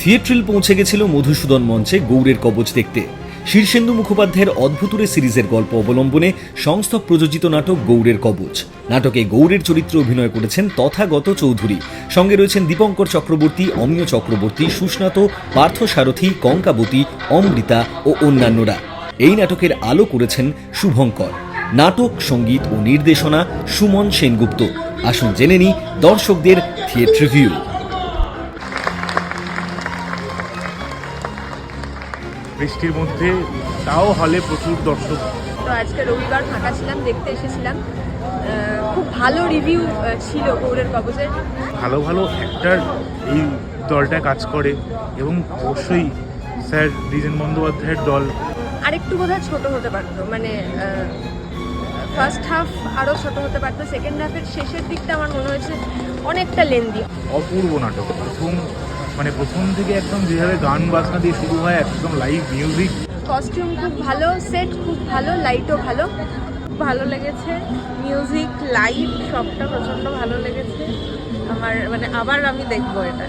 থিয়েট্রিল পৌঁছে গেছিল মধুসূদন মঞ্চে গৌরের কবচ দেখতে। শীর্ষেন্দু মুখোপাধ্যায়ের অদ্ভুতুরে সিরিজের গল্প অবলম্বনে সংস্থক প্রযোজিত নাটক গৌরের কবচ। নাটকে গৌরের চরিত্রে অভিনয় করেছেন তথাগত চৌধুরী। সঙ্গে রয়েছেন দীপঙ্কর চক্রবর্তী, অমিয় চক্রবর্তী, সুস্নাত, পার্থ সারথী, কঙ্কাবতী, অমৃতা ও অন্যান্যরা। এই নাটকের আলো করেছেন শুভঙ্কর। নাটক সংগীত ও নির্দেশনা সুমন সেনগুপ্ত। আসুন জেনে নিই দর্শকদের থিয়েট্র রিভিউ বৃষ্টির মধ্যে তাও হলে প্রচুর দর্শক। তো আজকে রবিবার ফাঁকা ছিলাম দেখতে এসেছিলাম। খুব ভালো রিভিউ ছিল গৌরের কবচের ভালো ভালো অ্যাক্টার এই দলটা কাজ করে এবং অবশ্যই স্যার দ্বিজেন বন্দ্যোপাধ্যায়ের দল। আরেকটু বোধহয় ছোট হতে পারতো মানে ফার্স্ট হাফ আরও ছোট হতে পারতো সেকেন্ড হাফের শেষের দিকটা আমার মনে হয়েছে অনেকটা লেন্দি অপূর্ব নাটক। প্রথম মানে প্রথম থেকে একদম যেভাবে গান বাজনা দিয়ে শুরু হয় একদম লাইভ মিউজিক কস্টিউম খুব ভালো সেট খুব ভালো লাইটও ভালো। ভালো লেগেছে। মিউজিক লাইট সবটা প্রচণ্ড ভালো লেগেছে। আমার মানে আবার আমি দেখব এটা।